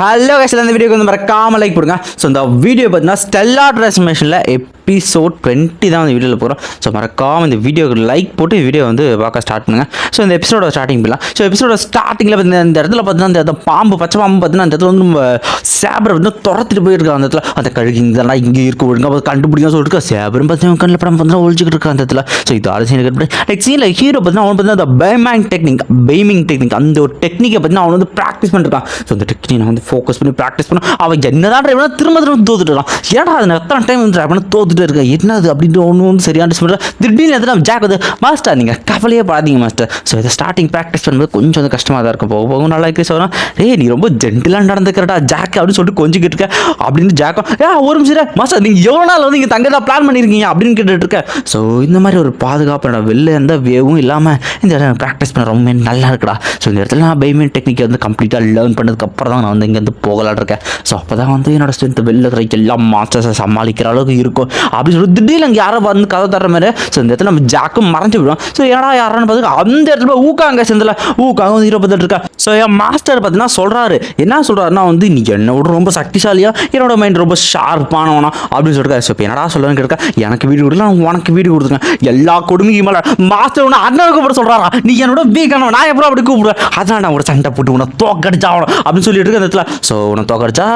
Hello cash இந்த வீடியோக்கு வந்து மறக்காமல் லைக் போடுங்க. ஸோ இந்த வீடியோ பார்த்தீங்கன்னா ஸ்டெல்லா ட்ரான்ஸ்மேஷனில் எபிசோட் டுவெண்ட்டி தான் இந்த வீடியோவில் போகிறோம் ஸோ மறக்காம இந்த வீடியோக்கு லைக் போட்டு வீடியோ வந்து பார்க்க ஸ்டார்ட் பண்ணுங்க. ஸோ இந்த எபிசோட ஸ்டார்டிங் பண்ணலாம் ஸோ எபிசோட ஸ்டார்டிங்கில் பார்த்தீங்கன்னா இந்த இடத்துல பார்த்தீங்கன்னா அந்த பாம்பு பச்சை பாம்பு பார்த்தீங்கன்னா அந்த இடத்துல வந்து நம்ம சேபரை வந்து துரத்துட்டு போயிருக்கா அந்த இடத்துல. அந்த கழுகு இதெல்லாம் இங்கே இருக்க ஒழுங்கா பார்த்து கண்டுபிடிக்க சொல்லிட்டு சேபரும் பார்த்தீங்கன்னா கண்ணில் படம் பார்த்தீங்கன்னா ஒழிச்சிக்கிட்டு இருக்கா அந்த இடத்துல. ஸோ இது ஆலோசனை நெக்ஸ்ட் சீனில் ஹீரோ பார்த்தீங்கன்னா அவன் பார்த்தீங்கன்னா அந்த பைமேங் டெக்னிக் பெய்மிங் டெக்னிக் அந்த ஒரு டெக்னிக்கை பார்த்தீங்கன்னா அவன் வந்து ப்ராக்டிஸ் பண்ணிருக்கான் ஸோ அந்த டெக்னிக் நான் வந்து ஃபோக்கஸ் பண்ணி ப்ராக்டிஸ் பண்ண. அவன் என்னதான் ட்ரை திரும்ப திரும்ப தோத்துட்டு ஏடா அது எத்தனை டைம் ட்ரை பண்ண தோத்துட்டு இருக்கேன்? என்னது அப்படின்ட்டு ஒன்று ஒன்று சரியான சொல்ல திடீர்னு எத்தனை ஜாக் வந்து மாஸ்டர் நீங்கள் கவலையே பாதீங்க மாஸ்டர் ஸோ இதை ஸ்டார்டிங் ப்ராக்டிஸ் பண்ணும்போது கொஞ்சம் வந்து கஷ்டமாக தான் இருக்கும். போக போக நல்லா இருக்கு சொல்கிறேன் ஏ நீ ரொம்ப ஜென்டிலாக நடந்துக்கிறடா ஜாக் அப்படின்னு சொல்லிட்டு கொஞ்சிக்கிட்டு இருக்க. அப்படின்னு ஜாக்கம் ஏ ஒரு நிமிஷம் மாஸ்டர் நீங்கள் எவ்வளோ நாள் வந்து இங்கே தங்கதான் பிளான் பண்ணியிருக்கீங்க அப்படின்னு கேட்டுட்டு இருக்க. ஸோ இந்த மாதிரி ஒரு பாதுகாப்பான வெளில எந்த வேவும் இல்லாமல் இந்த இடம் ப்ராக்டிஸ் பண்ண ரொம்ப நல்லா இருக்குடா. ஸோ இந்த இடத்துல நான் பைமின் டெக்னிக்கை வந்து கம்ப்ளீட்டாக லேர்ன் பண்ணதுக்கப்புறம் தான் நான் வந்து இங்கேருந்து போகலான் இருக்கேன் ஸோ அப்போ தான் வந்து என்னோட ஸ்ட்ரென்த் வெளில இருக்கிற எல்லா மாஸ்டர்ஸை சமாளிக்கிற அளவுக்கு இருக்கும். அப்படின்னு சொல்லி திடீர்னு அங்கே யாரோ வந்து கதை தர்ற மாதிரி ஸோ இந்த இடத்துல நம்ம ஜாக்கும் மறைஞ்சு விடும். ஸோ ஏடா யாரான்னு பார்த்து அந்த இடத்துல ஊக்காங்க சேர்ந்தல ஊக்காங்க வந்து ஹீரோ பார்த்துட்டு இருக்கா. ஸோ என் மாஸ்டர் பார்த்தீங்கன்னா சொல்கிறாரு என்ன சொல்கிறாருன்னா வந்து நீ என்னை விட ரொம்ப சக்திசாலியாக என்னோட மைண்ட் ரொம்ப ஷார்ப்பானவனா அப்படின்னு சொல்லிட்டு ஸோ இப்போ என்னடா சொல்லுன்னு கேட்க எனக்கு வீடு கொடுக்கல நான் உனக்கு வீடு கொடுத்துருக்கேன் எல்லா கொடுமையும் மேலே மாஸ்டர் உன்னை அண்ணனுக்கு கூட சொல்கிறாரா நீ என்னோட வீக்கானவன் நான் எப்பறம் அப்படி கூப்பிடுவேன்? அதான் நான் ஒரு சண்டை போட்டு உன்னை தோக்கடிச்சாகணும் அப்படின்னு சொல்லிட்டு இருக்க அந்த இடத்துல ஸோ உன்னை தோக்கடிச்சா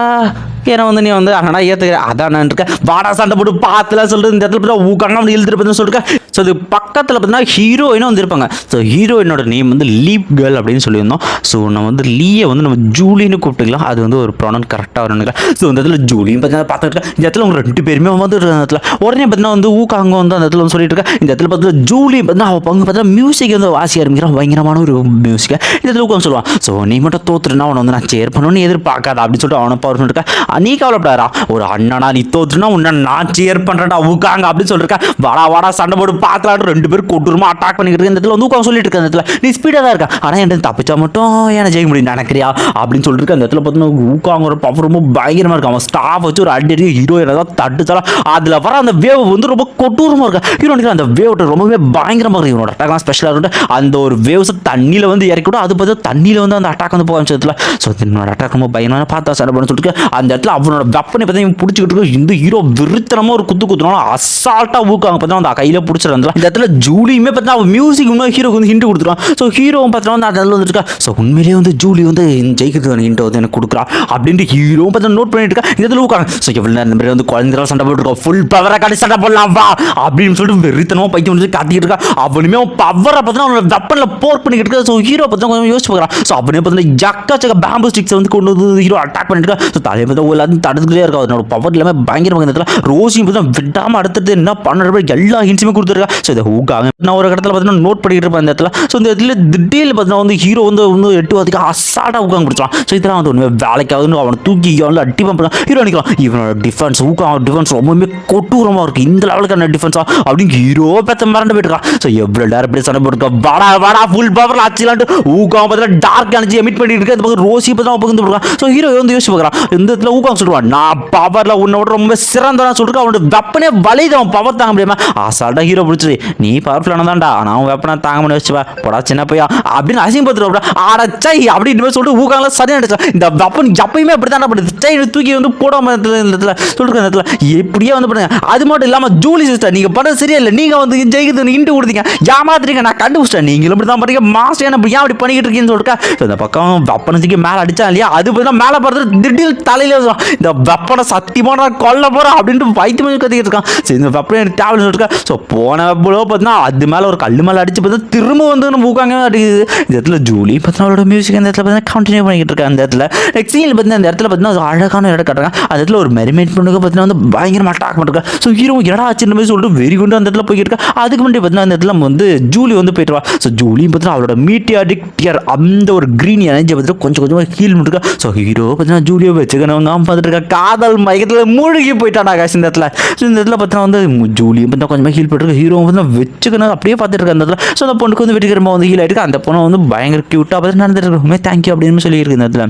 ஏன்னா வந்து நீ வந்து அண்ணா ஏற்றுக்கிற அதான் இருக்க. வாடா சண்டை போட்டு பார்த்துலாம் சொல்லிட்டு இந்த இடத்துல பார்த்தா ஊக்காங்க அப்படி இழுத்துட்டு சொல்லிருக்க. ஸோ இது பக்கத்தில் பார்த்தீங்கன்னா ஹீரோயினும் வந்து இருப்பாங்க. ஸோ ஹீரோயினோட நேம் வந்து லீப் கேர்ள் அப்படின்னு சொல்லியிருந்தோம். ஸோ நம்ம வந்து லீயை வந்து நம்ம ஜூலின்னு கூப்பிட்டுக்கலாம். அது வந்து ஒரு ப்ரானன் கரெக்டாக வரணுங்க ஸோ இந்த இடத்துல ஜூலியும் பார்த்தீங்கன்னா பார்த்துட்டு இருக்கேன். இந்த இடத்துல அவங்க ரெண்டு பேருமே வந்து அந்த இடத்துல. உடனே பார்த்தீங்கன்னா வந்து ஊக்காங்க வந்து அந்த இடத்துல வந்து சொல்லிட்டு இருக்கேன். இந்த இடத்துல பார்த்தீங்கன்னா ஜூலி பார்த்தீங்கன்னா அவள் பங்கு பார்த்தா மியூசிக் வந்து வாசி ஆரம்பிக்கிறான். பயங்கரமான ஒரு மியூசிக்கை இந்த இடத்துல ஊக்கம் சொல்லுவான். ஸோ நீ மட்டும் தோத்துருனா அவனை வந்து நான் சேர் பண்ணணும்னு எதிர்பார்க்காத அப்படின்னு சொல்லிட்டு அவனை பவர் பண்ணிருக்கேன் நீ கவலைப்படாரா ஒரு அண்ணனா நீ தோத்துனா உன்னை நான் சேர் பண்ணுறேன்டா உட்காங்க அப்படின்னு சொல்லிருக்கேன். வாடா வாடா சண்டை போட்டு பார்க்கலாட்டு ரெண்டு பேரும் கொடூரமாக அட்டாக் பண்ணிக்கிட்டு இருக்க இந்த இடத்துல வந்து உட்காந்து சொல்லிட்டு இருக்க இந்த இடத்துல. நீ ஸ்பீடாக தான் இருக்கா. ஆனால் என்ன தப்பிச்சா மட்டும் ஏன்னா ஜெயிக்க முடியும் நினைக்கிறியா? அப்படின்னு சொல்லிட்டு அந்த இடத்துல பார்த்தீங்கன்னா ஊக்காங்க பவர் ரொம்ப பயங்கரமாக இருக்கும். அவன் ஸ்டாஃப் வச்சு ஒரு அடி அடி ஹீரோ ஏதாவது தட்டுச்சாலும் அதில் வர அந்த வேவ் வந்து ரொம்ப கொடூரமாக இருக்கா ஹீரோ அந்த வேவ் ரொம்பவே பயங்கரமாக இருக்கும். இவனோட அட்டாக்லாம் ஸ்பெஷலாக இருக்கும் அந்த ஒரு வேவ்ஸ் தண்ணியில் வந்து இறக்கி அது பார்த்தா தண்ணியில் வந்து அந்த அட்டாக் வந்து போக ஆரம்பிச்சதுல ஸோ என்னோட அட்டாக் ரொம்ப பயங்கரமான பார்த்தா சண்டை அப்படின்னு சொல்லிட்டு அந்த இடத்துல அவனோட வெப்பனை பார்த்தா இவன் பிடிச்சிக்கிட்டு இருக்கு இந்த ஹீரோ விருத்தனமாக ஒரு குத்து குத்துனாலும் அசால்ட்டாக ஊக்காங்க பார்த்தா அந்த கையில் பிடிச்சிருந்தா இந்த இடத்துல ஜூலியுமே பார்த்தா அவன் மியூசிக் இன்னும் ஹீரோக்கு வந்து ஹிண்ட் கொடுத்துருவான். ஸோ ஹீரோவும் பார்த்தா வந்து அந்த இடத்துல வந்துருக்கா ஸோ உண்மையிலேயே வந்து ஜூலி வந்து ஜெயிக்கிறது ஹிண்ட் வந்து எனக்கு கொடுக்குறா அப்படின்ட்டு ஹீரோவும் பார்த்தா நோட் பண்ணிட்டு இருக்கா இந்த இடத்துல ஊக்காங்க ஸோ எவ்வளோ நேரம் மாதிரி வந்து குழந்தைகள் சண்டை போட்டுருக்கோம் ஃபுல் பவரை காட்டி சண்டை போடலாம் வா அப்படின்னு சொல்லிட்டு வெறித்தனமாக பைத்தியம் வந்து காத்திக்கிட்டு இருக்கா அவனுமே அவன் பவரை பார்த்தா அவனோட வெப்பனில் போர் பண்ணிக்கிட்டு இருக்கா ஸோ ஹீரோ பார்த்தா கொஞ்சம் யோசிச்சு பார்க்குறான். ஸோ அவனே பார்த்தீங்கன்னா ஜக்கா பேம்பு ஸ்டிக்ஸ் வந்து கொண்டு வந்து ஹீரோ அட்டாக் பண்ணிட்டு இருக்கா? ஸோ தலையை தான் எல்லாத்தையும் தடுத்துக்கிட்டே இருக்கா. அதனோட பவர் எல்லாமே பயங்கரமாக இந்த இடத்துல ரோசியும் தான் விடாமல் அடுத்தது என்ன பண்ணுற எல்லா ஹிண்ட்ஸுமே கொடுத்துருக்கா. ஸோ இதை ஊக்காங்க நான் ஒரு இடத்துல பார்த்தீங்கன்னா நோட் பண்ணிட்டு இருப்பேன் இந்த இடத்துல. ஸோ இந்த இடத்துல திடீர்னு பார்த்தீங்கன்னா வந்து ஹீரோ வந்து வந்து எட்டு வாதிக்கு அசாட்டாக ஊக்காங்க பிடிச்சான் ஸோ இதெல்லாம் வந்து ஒன்றுமே வேலைக்காகுதுன்னு அவனை தூக்கி அவனில் அட்டி பண்ணான் ஹீரோ நினைக்கலாம் இவனோட டிஃபென்ஸ் ஊக்கம் டிஃபென்ஸ் ரொம்பவுமே கொட்டூரமாக இருக்குது இந்த லெவலுக்கான டிஃபென்ஸா அப்படின்னு ஹீரோ பார்த்து மறந்து போயிருக்கான் ஸோ எவ்வளோ டேர் எப்படி சண்டை போட்டுருக்கா? வாடா வாடா ஃபுல் பவர் ஆச்சுலான்ட்டு ஊக்கம் பார்த்தா டார்க் எனர்ஜி எமிட் பண்ணிட்டு இருக்கேன் அந்த பக்கம் ரோசி பார்த்தா பகிர்ந்து போடுறான் ஸோ ஹீரோ வந்து யோசிச்சு பார்க்குறான். இந்த இடத்துல ஊக்கம் சொல்லுவான் நான் பவரில் உன்னை விட ரொம்ப சிறந்ததான் சொல்லிட்டு அவனோட வெப்பனே வலிது அவன் பவர் தாங்க முடியாமல் அசால்ட்டாக ஹீரோ பிடிச்சது நீ பவர்ஃபுல்லான தான்டா ஆனால் அவன் வெப்பனை தாங்க முடியும் வச்சுவா போடா சின்ன பையா அப்படின்னு அசிங்கப்படுத்துறா ஆடச்சை அப்படின்னு சொல்லிட்டு ஊக்காங்கள சரியா அடிச்சா இந்த வெப்பன் எப்பயுமே அப்படி தான் பண்ணுது தூக்கி வந்து போடாம இந்த இடத்துல. சொல்லிருக்க இந்த இடத்துல எப்படியே வந்து பண்ணுங்க அது மட்டும் இல்லாமல் ஜூலி சிஸ்டர் நீங்கள் பண்ணது சரியில்லை. நீங்கள் வந்து ஜெயிக்கிறது இன்ட்டு கொடுத்தீங்க. ஏமாத்துறீங்க நான் கண்டுபிடிச்சிட்டேன். நீங்களும் இப்படி தான் பண்ணுறீங்க மாஸ்டர் என்ன ஏன் அப்படி பண்ணிக்கிட்டு இருக்கீங்கன்னு சொல்லிட்டு இந்த பக்கம் வெப்பனை தூக்கி மேலே அடிச்சா இல்லையா? அது பார்த்தா மேலே பார்த்துட்டு திடீர் தலையில இந்த வெப்பனை சத்தியமான நான் கொல்ல போகிறேன் அப்படின்ட்டு வைத்தியம் கத்திக்கிட்டு இருக்கான். சரி இந்த வெப்பனை எனக்கு தேவைன்னு சொல்லிட்டு ஸோ போன வெப்பலோ பார்த்தீங்கன்னா அது மேலே ஒரு கல் மேலே அடிச்சு பார்த்தா திரும்ப வந்து நம்ம ஊக்காங்க அடிக்குது. இந்த இடத்துல ஜூலி பார்த்தீங்கன்னா அவரோட மியூசிக் அந்த இடத்துல பார்த்தீங்கன்னா கண்டினியூ பண்ணிக்கிட்டு இருக்கேன். அந்த இடத்துல நெக்ஸ்ட் சீனில் பார்த்தீங்கன்னா அந்த இடத்துல பார்த்தீங்கன்னா ஒரு அழகான இடம் கட்டுறாங்க. அந்த இடத்துல ஒரு மெரிமேட் பண்ணுங்க பார்த்தீங்கன்னா வந்து பயங்கரமாக அட்டாக் பண்ணுறாங்க ஸோ ஹீரோ இடா ஆச்சுன்னு மாதிரி சொல்லிட்டு வெறி கொண்டு அந்த இடத்துல போய்கிட்டு இருக்கா. அதுக்கு முன்னாடி பார்த்தீங்கன்னா அந்த இடத்துல வந்து ஜூலி வந்து போயிட்டு வா. ஸோ ஜூலியும் பார்த்தீங்கன்னா அவரோட மீட்டியாடிக் டியர் அந்த ஒரு க்ரீன் எனர்ஜி பார்த்துட்டு கொஞ்சம் கொஞ்சமாக ஹீல் பண்ணிருக்கா ஸோ ஸோ ஹீரோ பார்த்தீங்கன்னா ஜூலியோ வச்சுக்கணவங்க தான் பார்த்துட்டு இருக்கா காதல் மயக்கத்தில் மூழ்கி போயிட்டானா காசு இந்த இடத்துல. ஸோ இந்த இடத்துல பார்த்தீங்கன்னா வந்து ஜூலியும் பார்த்தா கொஞ்சமாக ஹீல் பண்ணிருக்கு ஹீரோ வந்து வச்சுக்கணும். அப்படியே பார்த்துட்டு இருக்க அந்த இடத்துல. ஸோ அந்த பொண்ணுக்கு வந்து வெட்டிக்கிறமா வந்து ஹீல் ஆகிட்டு அந்த பொண்ணை வந்து பயங்கர க்யூட்டாக பார்த்து நடந்துட்டு இருக்கோமே தேங்க்யூ அப்படின்னு சொல்லியிருக்கு இந்த இடத்துல.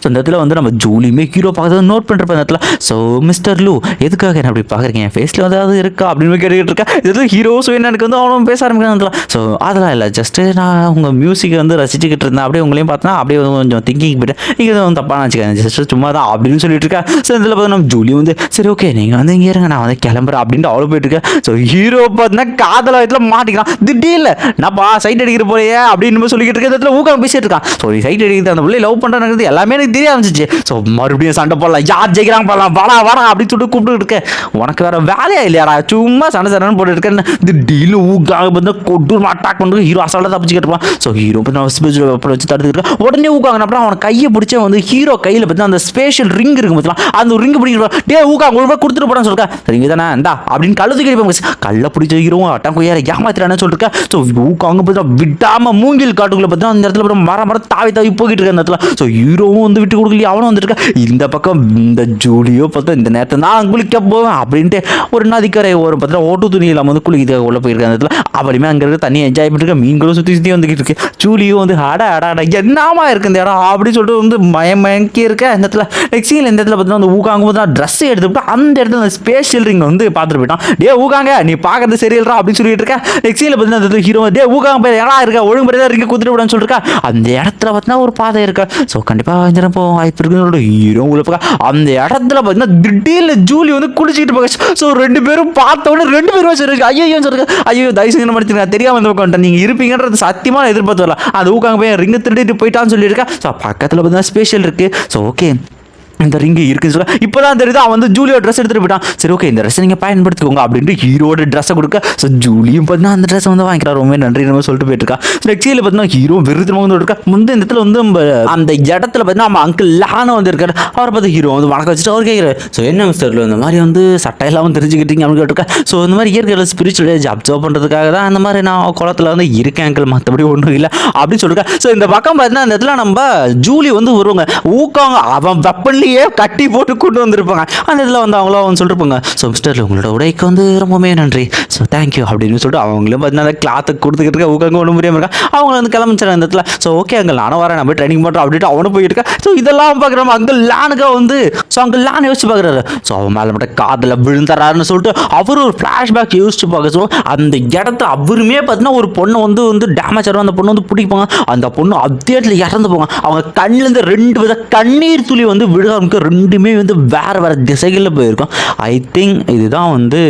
ஸோ இந்த இடத்துல வந்து நம்ம ஜூலியுமே ஹீரோ பார்க்கறது நோட் பண்ணுறப்ப இந்த இடத்துல. ஸோ மிஸ்டர் லூ எதுக்காக என்ன அப்படி பார்க்குறீங்க? என் ஃபேஸில் அது இருக்கா அப்படின்னு கேட்டுக்கிட்டு இருக்கேன். இதில் ஹீரோஸ் வேணும் எனக்கு வந்து அவனும் பேச ஆரம்பிக்கிறான் ஸோ அதெல்லாம் இல்லை. ஜஸ்ட்டு நான் உங்கள் மியூசிக்கை வந்து ரசிச்சுக்கிட்டு இருந்தேன். அப்படியே உங்களையும் பார்த்தா அப்படியே வந்து கொஞ்சம் திங்கிங் போயிட்டு நீங்கள் எதுவும் வந்து தப்பாக நினச்சிக்கிறேன் ஜஸ்ட் சும்மா தான் அப்படின்னு சொல்லிட்டு இருக்கேன். ஸோ இதில் பார்த்து நம்ம ஜூலி வந்து சரி ஓகே நீங்கள் வந்து இங்கே இருங்க. நான் வந்து கிளம்புறேன் அப்படின்ட்டு அவ்வளோ போயிட்டு இருக்கேன் ஸோ ஹீரோ பார்த்தீங்கன்னா காதல வயத்தில் மாட்டிக்கிறான். திடீர்னு நான்ப்பா சைட் அடிக்கிற போலையே அப்படின்னு சொல்லிக்கிட்டு இருக்க இடத்துல ஊக்கம் பேசிட்டு இருக்கான். ஸோ சைட் அடிக்கிறது அந்த பிள்ளை லவ் பண்ணுறது எல்லாமே எனக்கு தெரிய ஆரம்பிச்சிச்சு. ஸோ மறுபடியும் சண்டை போடலாம். யார் ஜெயிக்கிறாங்க போடலாம் வாடா வாடா அப்படின்னு சொல்லிட்டு கூப்பிட்டு இருக்கேன். உனக்கு வேற வேலையா இல்லையாடா. சும்மா சண்டை சண்டைன்னு போட்டு இருக்கேன். திடீர்னு ஊக்காக வந்து கொடூரம் அட்டாக் பண்ணுறது ஹீரோ அசால்ட்டாக தப்பிச்சுக்கிட்டு இருப்பான். ஸோ ஹீரோ பற்றி நான் ஸ்பெஷல் வெப்பன் வச்சு தடுத்துட்டு இருக்கேன் உடனே ஊக்காங்க அப்புறம் அவன் கையை பிடிச்ச வந்து ஹீரோ கையில் பற்றி அந்த ஸ்பெஷல் ரிங் இருக்கு பார்த்தலாம் அந்த ரிங் பிடிக்கிட்டு டே ஊக்கா உங்களுக்கு கொடுத்துட்டு போடான்னு சொல்லிருக்கேன் சரிங்க தானே இந்தா அப்படின்னு கழுத்து கிடைப்பாங்க கல்ல பிடிச்ச ஹீரோ அட்டம் கொய்யார ஏமாத்திரான்னு சொல்லிருக்கேன் ஸோ ஊக்காங்க பார்த்தா விடாமல் மூங்கில் காட்டுக்குள்ள பார்த்தா அந்த இடத்துல அப்புறம் மரம் மரம் தாவி தாவி போய்கிட்டு இருக்க அந்த இடத்துல. ஸோ ஹீரோவும் வந்து விட்டு கொடுக்கலையே அவனும் வந்துருக்கா. இந்த பக்கம் இந்த ஜூலியோ பார்த்தா இந்த நேரத்தை நான் குளிக்க போவேன் அப்படின்ட்டு ஒரு நதிக்கரை ஒரு பார்த்தா ஓட்டு துணி இல்லாமல் வந்து குளிக்க உள்ள போயிருக்காங்க அந்த இடத்துல. அப்படியுமே அங்கே இருக்க தண்ணி என்ஜாய் பண்ணிருக்க மீன்களும் சுற்றி சுற்றி வந்துக்கிட்டு இருக்கு. ஜூலியும் வந்து அடா அடா அடா என்னமா இருக்கு இந்த இடம் அப்படின்னு சொல்லிட்டு வந்து மயம் மயங்கி இருக்க இந்த இடத்துல. நெக்ஸ்ட் இந்த இடத்துல பார்த்தீங்கன்னா அந்த ஊக்காங்க போது தான் ட்ரெஸ் எடுத்துவிட்டு அந்த இடத்துல அந்த ஸ்பேஷியல் ரிங் வந்து பார்த்துட்டு போயிட்டான். டே ஊக்காங்க நீ பார்க்கறது சரியில்றா அப்படின்னு சொல்லிட்டு இருக்க. நெக்ஸ்ட் பார்த்தீங்கன்னா அந்த ஹீரோ டே ஊக்காங்க போய் ஏடா இருக்க? ஒழுங்கு தான் ரிங்க குத்துட்டு விடான்னு சொல்லிருக்கா அந்த இடத்துல பார்த்தீங்கன்னா ஒரு பாதை இருக்கா. ஸோ கண்டிப்பாக இந்த இடம் போக வாய்ப்பு இருக்குன்னு ஹீரோ உள்ள பார்க்க? அந்த இடத்துல பார்த்தீங்கன்னா திடீர்னு ஜூலி வந்து குளிச்சுக்கிட்டு போக ஸோ ரெண்டு பேரும் பார்த்த உடனே ரெண்டு பேரும் சரி ஐயோ சொல்லுங்க ஐயோ தயவு செஞ்சு மடிச்சிருங்க தெரியாம இந்த பக்கம் நீங்கள் இருப்பீங்கன்றது சத்தியமாக எதிர்பார்த்து வரலாம் அது ஊக்காங்க போய் ரிங்க திருடிட்டு போயிட்டான்னு சொல்லியிருக்கேன் ஸோ பக்கத்தில் பார்த்தீங்கன்னா ஸ்பெஷல் இருக்குது ஸோ ஓகே இந்த ரிங்கு இருக்குன்னு சொல்ல இப்போ தான் தெரியுது அவன் வந்து ஜூலியோ ட்ரெஸ் எடுத்துகிட்டு போயிட்டான். சரி ஓகே இந்த ட்ரெஸ்ஸை நீங்கள் பயன்படுத்திக்கோங்க அப்படின்ட்டு ஹீரோட ட்ரெஸ்ஸை கொடுக்க ஸோ ஜூலியும் பார்த்தீங்கன்னா அந்த ட்ரெஸ்ஸை வந்து வாங்கிக்கிறார் ரொம்ப நன்றி நம்ம சொல்லிட்டு போயிட்டுருக்கா இருக்கா நெக்ஸ்டியில் பார்த்தீங்கன்னா ஹீரோ விருதுமா வந்து இருக்கா முந்தைய இந்த இடத்துல வந்து நம்ம அந்த இடத்துல பார்த்தீங்கன்னா நம்ம அங்கிள் லான வந்து இருக்காரு. அவரை பார்த்து ஹீரோ வந்து வணக்கம் வச்சுட்டு அவர் கேட்குறாரு ஸோ என்ன மிஸ்டரில் இந்த மாதிரி வந்து சட்டையெல்லாம் தெரிஞ்சுக்கிட்டீங்க அப்படின்னு கேட்டிருக்கேன் ஸோ இந்த மாதிரி இயற்கையில் ஸ்பிரிச்சுவல் ஏஜ் அப்சர்வ் பண்ணுறதுக்காக தான் அந்த மாதிரி நான் குளத்தில் வந்து இருக்கேன் அங்கிள் மற்றபடி ஒன்றும் இல்லை அப்படின்னு சொல்லிருக்கேன் ஸோ இந்த பக்கம் பார்த்தீங்கன்னா அந்த இடத்துல நம்ம ஜூலி வந்து வருவாங்க. ஊக்காங்க. அவன் வெப்பன்லேயே கட்டி போட்டு கொண்டு வந்திருப்பாங்க. அந்த இதில் வந்து அவங்களும் அவங்க சொல்லிருப்பாங்க ஸோ மிஸ்டர் உங்களோட உடைக்கு வந்து ரொம்பவே நன்றி. ஸோ தேங்க்யூ அப்படின்னு சொல்லிட்டு அவங்களும் பார்த்தீங்கன்னா அந்த கிளாத்தை கொடுத்துக்கிட்டு இருக்க ஒன்றும் முடியாமல் இருக்கா அவங்க வந்து கிளம்பிச்சாங்க அந்த இடத்துல. ஸோ ஓகே அங்கே நானும் வரேன். நம்ம ட்ரைனிங் பண்ணுறோம் அப்படின்ட்டு அவனும் போயிட்டு இருக்கா ஸோ இதெல்லாம் பார்க்குறோம் அங்கே லானுக்காக வந்து ஸோ அங்கே லான் யோசிச்சு பார்க்குறாரு. ஸோ அவன் மேலே மட்டும் காதில் விழுந்துறாருன்னு சொல்லிட்டு அவர் ஒரு ஃப்ளாஷ்பேக் யோசிச்சு பார்க்க ஸோ அந்த இடத்துல அவருமே பார்த்தீங்கன்னா ஒரு பொண்ணை வந்து வந்து டேமேஜ் ஆகும் அந்த பொண்ணு வந்து பிடிப்பாங்க. அந்த பொண்ணு அதே இடத்துல இறந்து போங்க அவங்க கண்ணுலேருந்து ரெண்டு வித கண்ணீர் துளி வந்து விழுக ஆரம்பிக்கும் ரெண்டுமே வந்து வேறு வேறு திசைகளில் போயிருக்கும். ஐ திங்க் இதுதான் வந்து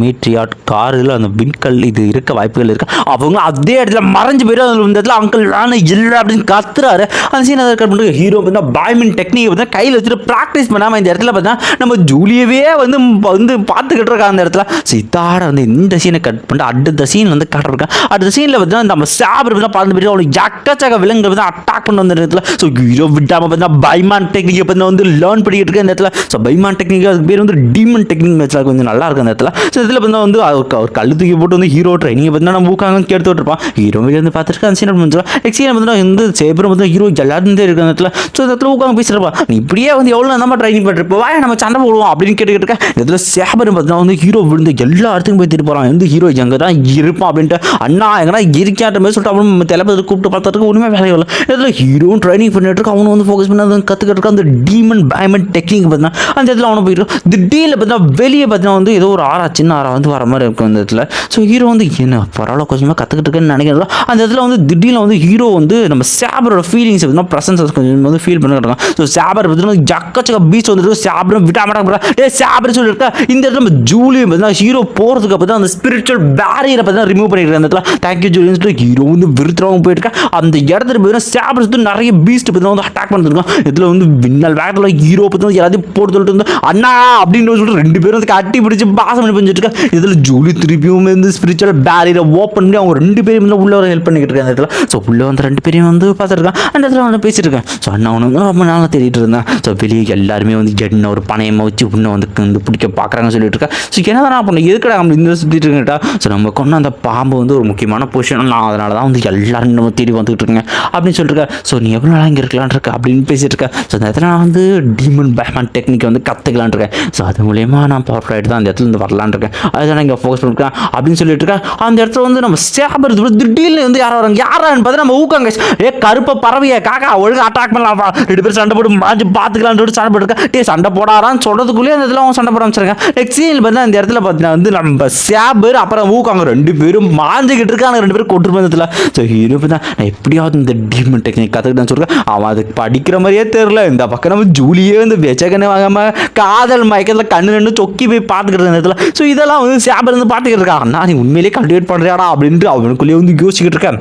மீட்ரியாட் காரில் அந்த விண்கல் இது இருக்க வாய்ப்புகள் இருக்கு. அவங்க அதே இடத்துல மறைஞ்சு போயிடும் அதில் இந்த இடத்துல அங்கிள் வேணும் இல்லை அப்படின்னு கத்துறாரு. அந்த சீன் அதை கட் பண்ணுறது ஹீரோ பார்த்தா பாய்மின் டெக்னிக் வந்து கையில் வச்சுட்டு ப்ராக்டிஸ் பண்ணாமல் இந்த இடத்துல பார்த்தா நம்ம ஜூலியவே வந்து வந்து பார்த்துக்கிட்டு இருக்கா அந்த இடத்துல. சித்தாட வந்து இந்த சீனை கட் பண்ணிட்டு அடுத்த சீன் வந்து காட்டுறாங்க அடுத்த சீனில் பார்த்தா நம்ம சாப்பிட்டு தான் பார்த்து போயிட்டு அவனுக்கு ஜக்கச்சக்க விலங்குகள் வந்து அட்டாக் பண்ண வந்த இடத்துல. ஸோ ஹீரோ விட்டாமல் பார்த்தா பைமான் டெக்னிக்கை பார்த்தா வந்து லேர்ன் பண்ணிக்கிட்டு இருக்க இந்த இடத்துல. ஸோ பைமான் டெக்னிக் அதுக்கு பேர் வந்து டீமன் டெக்னிக் வச்சா கொஞ்சம் நல்லா இருக்கும் அந்த இடத்துல. ஸோ இதில் பார்த்தா வந்து அவர் அவர் கல்லு தூக்கி போட்டு வந்து ஹீரோ ட்ரைனிங் பார்த்தா நம்ம ஊக்காங்க கேட்டு விட்டுருப்பான் ஹீரோ வெளியே வந்து பார்த்துட்டு அந்த சீனை முடிஞ்சா நெக்ஸ்ட் சீன் வந்து வந்து சேபரம் வந்து ஹீரோ எல்லாருமே இருக்கிற அந்த இடத்துல. ஸோ இந்த இடத்துல ஊக்காங்க பேசுகிறப்பா நீ இப்படியே வந்து எவ்வளோ நம்ம ட்ரைனிங் பண்ணுறப்போ வா நம்ம சண்டை போடுவோம் அப்படின்னு கேட்டுக்கிட்டு இருக்க. இந்த இடத்துல சேபரம் பார்த்தீங்கன்னா வந்து ஹீரோ விழுந்து எல்லா இடத்துக்கும் போய் திருப்பான் வந்து ஹீரோ எங்கே தான் இருப்பான் அப்படின்ட்டு. அண்ணா எங்கன்னா இருக்காட்ட மாதிரி சொல்லிட்டு அவனும் தெலப்பதி கூப்பிட்டு பார்த்ததுக்கு ஒன்றுமே வேலை இல்லை. இதில் ஹீரோவும் ட்ரைனிங் பண்ணிட்டு இருக்கு. அவனும் வந்து ஃபோக்கஸ் பண்ணி அதை கற்றுக்கிட்டு இருக்க. அந்த டீமன் பயமன் டெக்னிக் பார்த்தீங்கன்னா அந்த இடத்துல அவனை போயிடும் திடீர்னு பார்த்தீங்கன்னா வெளியே பார்த்தீங்கன்னா வந்து ஏதோ ஒரு ஆறா சின்ன ஆறா வந்து வர மாதிரி இருக்கும் அந்த இடத்துல ஸோ ஹீரோ வந்து என்ன பரவாயில்ல கொஞ்சமாக கற்றுக்கிட்டு இருக்கேன்னு நினைக்கிறேன். அந்த இடத்துல வந்து திடீர்னு வந்து ஹீரோ வந்து நம்ம சேபரோட ஃபீலிங்ஸ் பார்த்தீங்கன்னா ப்ரெசன்ஸ் கொஞ்சம் வந்து ஃபீல் பண்ணிட்டு இருக்கான். ஸோ சேபர் பார்த்தீங்கன்னா ஜக்கச்சக்க பீச் வந்துட்டு சேபரும் விட்டா மாட்டாங்க டே சேபர் சொல்லியிருக்கா இந்த இடத்துல நம்ம ஜூலியும் பார்த்தீங்கன்னா ஹீரோ போகிறதுக்கு அப்போ தான் அந்த ஸ்பிரிச்சுவல் பேரியரை பார்த்தீங்கன்னா ரிமூவ் பண்ணிட்டு அந்த இடத்துல. தேங்க்யூ ஜூலின்னு சொல்லிட்டு ஹீரோ வந்து விருத்துறவங்க போயிருக்கேன் அந்த இடத்துல பார்த்தீங்கன்னா சேபர் சுற்றி நிறைய பீஸ்ட் பார்த்தீங்கன்னா வந்து அட்டாக் பண்ணிருக்கான் இதில் வந்து வின்னல் வேகத்தில் ஹீரோ பார்த்தீங்கன்னா எல்லாத்தையும் போட்டு சொல்லிட்டு இருந்தோம். அண்ணா அப்படின்னு சொல்லிட்டு ரெண்டு பேரும் வந்து கட்டி பிடிச்சி பாசம் பண்ணி பண்ணிட்டு இருக்கா இதில் ஜூலி திருப்பியும் வந்து ஸ்பிரிச்சுவல் பேரியரை ஓப்பன் பண்ணி அவங்க ரெண்டு பேரும் வந்து உள்ள வர ஹெல்ப் பண்ணிக்கிட்டு இருக்காங்க. இடத்துல ஸோ உள்ள வந்து ரெண்டு பேரையும் வந்து பார்த்துருக்கான் அந்த இடத்துல வந்து பேசிட்டு இருக்கேன் ஸோ அண்ணா உனக்கு ரொம்ப நாளாக தேடிட்டு இருந்தேன். ஸோ வெளியே எல்லாருமே வந்து என்ன ஒரு பணையமாக வச்சு உன்னை வந்து வந்து பிடிக்க பார்க்குறாங்கன்னு சொல்லிட்டு இருக்கேன் ஸோ என்ன நான் பண்ண எதுக்கடா நம்ம இந்த சுற்றிட்டு இருக்கேன்டா? ஸோ நம்ம கொண்டு அந்த பாம்பு வந்து ஒரு முக்கியமான பொசிஷன் நான் அதனால தான் வந்து எல்லாரும் நம்ம தேடி வந்துகிட்டு இருக்கேன். அப்படின்னு சொல்லிட்டு ஸோ நீ எவ்வளோ நாளாக இங்கே இருக்கலான் இருக்க? அப்படின்னு பேசிட்டு இருக்கேன் ஸோ அந்த இடத்துல நான் வந்து டீமன் பேட்மேன் டெக்னிக்கை வந்து கற்றுக்கலான் இருக்கேன். ஸோ அது மூலயமா நான் பவர் ஆகிட்டு தான் அந்த இடத்துல இருந்து வரலான் இருக்கேன். அதுதான் இங்கே ஃபோக்கஸ் பண்ணிருக்கேன் அப்படின்னு சொல்லிட்டு இருக்கேன். அந்த இடத்துல வந்து நம்ம சேபர் திடீர்னு வந்து யாரோ வராங்க. யாரான்னு பார்த்து நம்ம ஊக்காங்க ஏ கருப்பை பறவையை காக்கா ஒழுங்காக அட்டாக் பண்ணலாம் ரெண்டு பேரும் சண்டை போட்டு மாஞ்சு பார்த்துக்கலான்னு சொல்லிட்டு சண்டை போட்டுருக்கேன். டே சண்டை போடாரான்னு சொல்கிறதுக்குள்ளேயே அந்த இடத்துல அவங்க சண்டை போட ஆரம்பிச்சிருக்கேன். நெக்ஸ்ட் சீனில் பார்த்தீங்கன்னா இந்த இடத்துல பார்த்தீங்கன்னா வந்து நம்ம சேபர் அப்புறம் ஊக்காங்க ரெண்டு பேரும் மாஞ்சிக்கிட்டு இருக்காங்க. ரெண்டு பேரும் கொண்டு பந்தத்தில் ஸோ ஹீரோ தான் நான் எப்படியாவது இந்த டீமன் டெக்னிக் கற்றுக்கிட்டேன்னு சொல்லிருக்கேன் அவன் அது படிக்கிற மாதிரியே தெரில இந்த பக்கம் நம்ம ஜூலியே வந்து வெச்சகனே வாங்காமல் காதல் மயக்கத்தில் கண்ணு நின்று சொக்கி போய் பார்த்துக்கிட்டு நேரத்தில் ஸோ இதெல்லாம் வந்து சேப்பர் வந்து பார்த்துக்கிட்டு இருக்கா அண்ணா நீ உண்மையிலேயே கல்டிவேட் பண்ணுறியாடா அப்படின்ட்டு அவனுக்குள்ளேயே வந்து யோசிச்சுக்கிட்டு இருக்கேன்.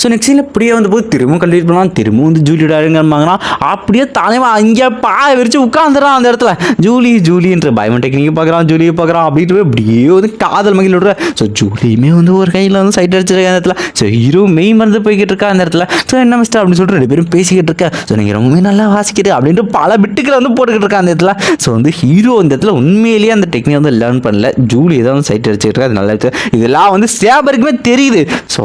ஸோ நெக்ஸ்ட் சீனில் இப்படியே வந்து திரும்பவும் கல்டிவேட் பண்ணலாம் திரும்பவும் வந்து ஜூலி டாருங்கம்மாங்கன்னா அப்படியே தலைவன் அங்கே பாய விரிச்சு உட்காந்துறான் அந்த இடத்துல. ஜூலி ஜூலின்ற பயமன் டெக்னிக் பார்க்குறான் ஜூலியை பார்க்குறான் அப்படின்ட்டு போய் அப்படியே வந்து காதல் மகிழ் விடுற ஸோ ஜூலியுமே வந்து ஒரு கையில் வந்து சைட் அடிச்சிருக்க அந்த இடத்துல. ஸோ ஹீரோ மெய் மறந்து போய்கிட்டு இருக்கா அந்த இடத்துல. ஸோ என்ன மிஸ்டர் அப்படின்னு சொல்லிட்டு ரெண்டு பேரும் பேசிக்கிட்டு இருக்கா. ஸோ நீங்கள் ரொம்பவே நல்லா வாசிக்கிட்டு அப்படின்ட்டு பல பிட்டுக்களை வந்து போட்டுக்கிட்டு இருக்கா அந்த இடத்துல. ஸோ வந்து ஹீரோ இந்த இடத்துல உண்மையிலேயே அந்த டெக்னிக் வந்து லேர்ன் பண்ணல. ஜூலி தான் வந்து சைட் அடிச்சிட்டு இருக்கா அது நல்லா இதெல்லாம் வந்து சேபருக்குமே தெரியுது. ஸோ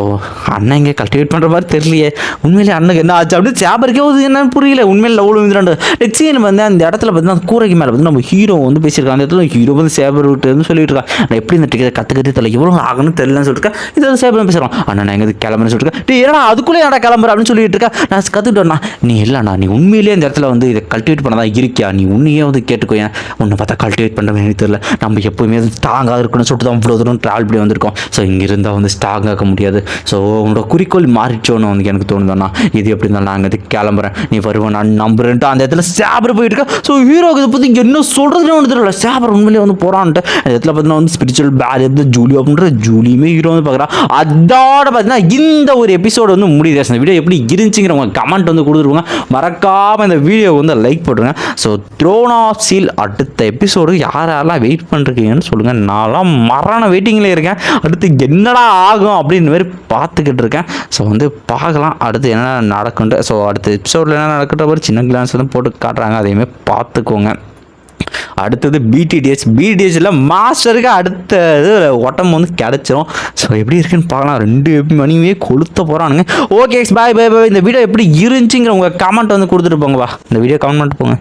அண்ணன் இங்கே ட்ரீட் பண்ணுற மாதிரி தெரியலையே. உண்மையிலே அண்ணனுக்கு என்ன ஆச்சு அப்படின்னு சேபருக்கே ஒரு என்னன்னு புரியல. உண்மையில லவ் விழுந்துடாண்டு நெக்ஸ்ட் சீன் வந்து அந்த இடத்துல பார்த்தீங்கன்னா அந்த கூரைக்கு மேலே வந்து நம்ம ஹீரோ வந்து பேசியிருக்காங்க அந்த இடத்துல ஹீரோ வந்து சேபர் விட்டு வந்து சொல்லிட்டு இருக்கான் நான் எப்படி இந்த டிக்கெட் கற்றுக்கிறது தெரியல. எவ்வளோ ஆகணும்னு தெரியலன்னு சொல்லிட்டு இது வந்து சேபர் பேசுகிறோம் அண்ணா நான் எங்கே கிளம்புறேன்னு சொல்லிட்டு இருக்கேன். ஏன்னா அதுக்குள்ளே நான் கிளம்புற அப்படின்னு சொல்லிட்டு இருக்கா நான் கற்றுக்கிட்டு நீ இல்லைண்ணா நீ உண்மையிலேயே இந்த இடத்துல வந்து இதை கல்டிவேட் தான் இருக்கியா? நீ உன்னையே வந்து கேட்டுக்கோயேன் உன்னை பார்த்தா கல்டிவேட் பண்ணுறேன் எனக்கு தெரியல. நம்ம எப்போவுமே ஸ்ட்ராங்காக இருக்கணும்னு சொல்லிட்டு தான் இவ்வளோ தூரம் ட்ராவல் பண்ணி வந்திருக்கோம். ஸோ இங்கே இருந்தால் வந்து ஸ்ட்ராங்காக முடியாது. ஸோ உன்னோட குறிக்கோள் மாறிச்சோன்னு வந்து எனக்கு தோணுதுண்ணா இது எப்படி இருந்தாலும் நான் இது கிளம்புறேன். நீ வருவேன் நான் நம்புறேன்ட்டு அந்த இடத்துல சேபர் போயிட்டு இருக்கா. ஸோ ஹீரோக்கு இதை பற்றி என்ன சொல்கிறதுன்னு ஒன்று தெரியல. சேபர் உண்மையிலே வந்து போகிறான்ட்டு அந்த இடத்துல பார்த்தீங்கன்னா வந்து ஸ்பிரிச்சுவல் பேர் வந்து ஜூலி அப்படின்ற ஜூலியுமே ஹீரோ வந்து பார்க்குறான். அதோட பார்த்தீங்கன்னா இந்த ஒரு எபிசோடு வந்து முடியுது. இந்த வீடியோ எப்படி இருந்துச்சுங்கிறவங்க கமெண்ட் வந்து கொடுத்துருவாங்க. மறக்காமல் இந்த வீடியோ வந்து லைக் போட்டுருங்க. ஸோ த்ரோன் ஆஃப் சீல் அடுத்த எபிசோடு யார் யாரெல்லாம் வெயிட் பண்ணுறீங்கன்னு சொல்லுங்கள் நான்லாம் மரண வெயிட்டிங்கில் இருக்கேன். அடுத்து என்னடா ஆகும் அப்படின்னு மாதிரி பார்த்துக்கிட்டு இருக்கேன். ஸோ வந்து பார்க்கலாம். அடுத்து என்ன நடக்குன்ற ஸோ அடுத்த எபிசோடில் என்ன நடக்கிற ஒரு சின்ன கிளான்ஸ் வந்து போட்டு காட்டுறாங்க. அதையுமே பார்த்துக்கோங்க. அடுத்தது பிடிடிஎஸ் பிடிஎஸ்ல மாஸ்டருக்கு அடுத்த இது உடம்பு வந்து கிடச்சிரும். ஸோ எப்படி இருக்குன்னு பார்க்கலாம். ரெண்டு மணியுமே கொளுத்த போகிறானுங்க ஓகே பாய் பாய் பாய் இந்த வீடியோ எப்படி இருந்துச்சுங்கிற உங்கள் கமெண்ட் வந்து கொடுத்துட்டு போங்க வா இந்த வீடியோ கமெண்ட் பண்ணிட்டு போங்க.